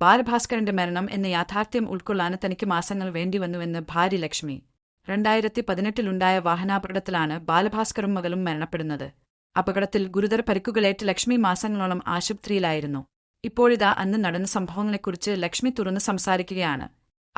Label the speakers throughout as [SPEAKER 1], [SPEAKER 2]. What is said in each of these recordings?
[SPEAKER 1] ബാലഭാസ്കരന്റെ മരണം എന്ന യാഥാർത്ഥ്യം ഉൾക്കൊള്ളാൻ തനിക്ക് മാസങ്ങൾ വേണ്ടിവന്നുവെന്ന് ഭാര്യ ലക്ഷ്മി. രണ്ടായിരത്തി പതിനെട്ടിലുണ്ടായ വാഹനാപകടത്തിലാണ് ബാലഭാസ്കറും മകളും മരണപ്പെടുന്നത്. അപകടത്തിൽ ഗുരുതര പരിക്കുകളേറ്റ് ലക്ഷ്മി മാസങ്ങളോളം ആശുപത്രിയിലായിരുന്നു. ഇപ്പോഴിതാ അന്ന് നടന്ന സംഭവങ്ങളെക്കുറിച്ച് ലക്ഷ്മി തുറന്ന് സംസാരിക്കുകയാണ്.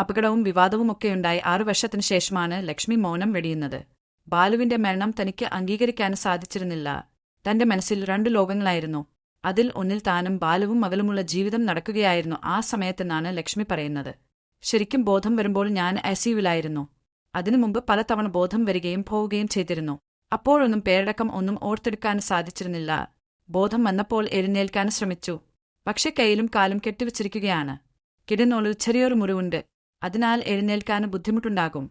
[SPEAKER 1] അപകടവും വിവാദവുമൊക്കെയുണ്ടായി ആറു വർഷത്തിനു ശേഷമാണ് ലക്ഷ്മി മൗനം വെടിയുന്നത്. ബാലുവിന്റെ മരണം തനിക്ക് അംഗീകരിക്കാൻ സാധിച്ചിരുന്നില്ല. തന്റെ മനസ്സിൽ രണ്ടു ലോകങ്ങളായിരുന്നു. അതിൽ ഒന്നിൽ താനും ബാലവും മകളുമുള്ള ജീവിതം നടക്കുകയായിരുന്നു ആ സമയത്തെന്നാണ് ലക്ഷ്മി പറയുന്നത്. ശരിക്കും ബോധം വരുമ്പോൾ ഞാൻ അസീവിലായിരുന്നു. അതിനു മുമ്പ് പലതവണ ബോധം വരികയും പോവുകയും ചെയ്തിരുന്നു. അപ്പോഴൊന്നും പേരടക്കം ഒന്നും ഓർത്തെടുക്കാൻ സാധിച്ചിരുന്നില്ല. ബോധം വന്നപ്പോൾ എഴുന്നേൽക്കാൻ ശ്രമിച്ചു. പക്ഷെ കയ്യിലും കാലും കെട്ടിവച്ചിരിക്കുകയാണ്. കിടന്നോളിൽ ചെറിയൊരു മുറിവുണ്ട്. അതിനാൽ എഴുന്നേൽക്കാൻ ബുദ്ധിമുട്ടുണ്ടാകും.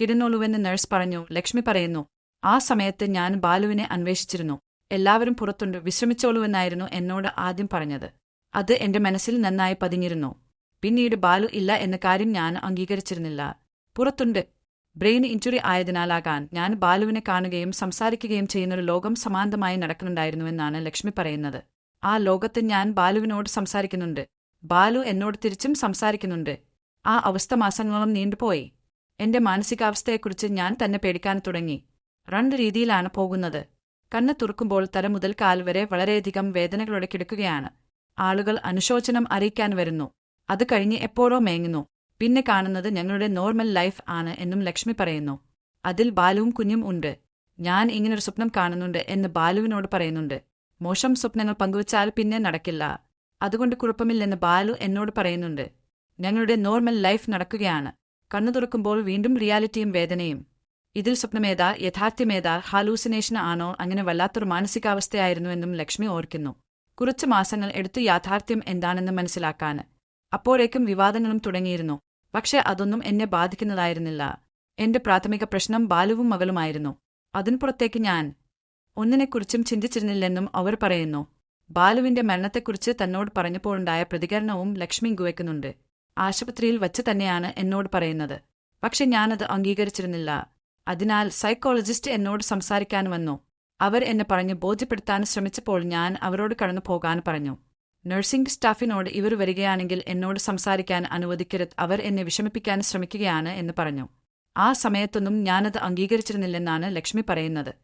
[SPEAKER 1] കിടന്നോളുവെന്ന് നഴ്സ് പറഞ്ഞു. ലക്ഷ്മി പറയുന്നു ആ സമയത്ത് ഞാൻ ബാലുവിനെ അന്വേഷിച്ചിരുന്നു. എല്ലാവരും പുറത്തുണ്ട്. വിശ്രമിച്ചോളൂവെന്നായിരുന്നു എന്നോട് ആദ്യം പറഞ്ഞത്. അത് എന്റെ മനസ്സിൽ നന്നായി പതിഞ്ഞിരുന്നു. പിന്നീട് ബാലു ഇല്ല എന്ന കാര്യം ഞാൻ അംഗീകരിച്ചിരുന്നില്ല. പുറത്തുണ്ട്. ബ്രെയിൻ ഇഞ്ചുറി ആയതിനാലാകാൻ ഞാൻ ബാലുവിനെ കാണുകയും സംസാരിക്കുകയും ചെയ്യുന്നൊരു ലോകം സമാന്തമായി നടക്കുന്നുണ്ടായിരുന്നുവെന്നാണ് ലക്ഷ്മി പറയുന്നത്. ആ ലോകത്ത് ഞാൻ ബാലുവിനോട് സംസാരിക്കുന്നുണ്ട്. ബാലു എന്നോട് തിരിച്ചും സംസാരിക്കുന്നുണ്ട്. ആ അവസ്ഥ മാസങ്ങളോളം നീണ്ടുപോയി. എന്റെ മാനസികാവസ്ഥയെക്കുറിച്ച് ഞാൻ തന്നെ പേടിക്കാൻ തുടങ്ങി. രണ്ട് രീതിയിലാണ് പോകുന്നത്. കണ്ണ് തുറക്കുമ്പോൾ തല മുതൽ കാൽ വരെ വളരെയധികം വേദനകളോടെ കിടക്കുകയാണ്. ആളുകൾ അനുശോചനം അറിയിക്കാൻ വരുന്നു. അത് കഴിഞ്ഞ് എപ്പോഴോ മേങ്ങുന്നു പിന്നെ കാണുന്നത് ഞങ്ങളുടെ നോർമൽ ലൈഫ് ആണ് എന്നും ലക്ഷ്മി പറയുന്നു. അതിൽ ബാലുവും കുഞ്ഞും ഉണ്ട്. ഞാൻ ഇങ്ങനൊരു സ്വപ്നം കാണുന്നുണ്ട് എന്ന് ബാലുവിനോട് പറയുന്നുണ്ട്. മോശം സ്വപ്നങ്ങൾ പങ്കുവച്ചാൽ പിന്നെ നടക്കില്ല. അതുകൊണ്ട് കുഴപ്പമില്ലെന്ന് ബാലു എന്നോട് പറയുന്നുണ്ട്. ഞങ്ങളുടെ നോർമൽ ലൈഫ് നടക്കുകയാണ്. കണ്ണു തുറക്കുമ്പോൾ വീണ്ടും റിയാലിറ്റിയും വേദനയും. ഇതിൽ സ്വപ്നമേതാ യഥാർത്ഥ്യമേതാ ഹാലൂസിനേഷൻ ആണോ അങ്ങനെ വല്ലാത്തൊരു മാനസികാവസ്ഥയായിരുന്നുവെന്നും ലക്ഷ്മി ഓർക്കുന്നു. കുറച്ചു മാസങ്ങൾ എടുത്തു യാഥാർത്ഥ്യം എന്താണെന്ന് മനസ്സിലാക്കാൻ. അപ്പോഴേക്കും വിവാദങ്ങളും തുടങ്ങിയിരുന്നു. പക്ഷെ അതൊന്നും എന്നെ ബാധിക്കുന്നതായിരുന്നില്ല. എന്റെ പ്രാഥമിക പ്രശ്നം ബാലുവും മകളുമായിരുന്നു. അതിനുപുറത്തേക്ക് ഞാൻ ഒന്നിനെക്കുറിച്ചും ചിന്തിച്ചിരുന്നില്ലെന്നും അവർ പറയുന്നു. ബാലുവിന്റെ മരണത്തെക്കുറിച്ച് തന്നോട് പറഞ്ഞപ്പോഴുണ്ടായ പ്രതികരണവും ലക്ഷ്മി ഗുവയ്ക്കുന്നുണ്ട് ആശുപത്രിയിൽ വച്ച് തന്നെയാണ് എന്നോട് പറയുന്നത്. പക്ഷെ ഞാനത് അംഗീകരിച്ചിരുന്നില്ല. അതിനാൽ സൈക്കോളജിസ്റ്റ് എന്നോട് സംസാരിക്കാൻ വന്നു. അവർ എന്നെ പറഞ്ഞ് ബോധ്യപ്പെടുത്താൻ ശ്രമിച്ചപ്പോൾ ഞാൻ അവരോട് കടന്നു പോകാൻ പറഞ്ഞു. നഴ്സിംഗ് സ്റ്റാഫിനോട് ഇവർ വരികയാണെങ്കിൽ എന്നോട് സംസാരിക്കാൻ അനുവദിക്കരുത്. അവർ എന്നെ വിഷമിപ്പിക്കാൻ ശ്രമിക്കുകയാണ് എന്ന് പറഞ്ഞു. ആ സമയത്തൊന്നും ഞാനത് അംഗീകരിച്ചിരുന്നില്ലെന്നാണ് ലക്ഷ്മി പറയുന്നത്.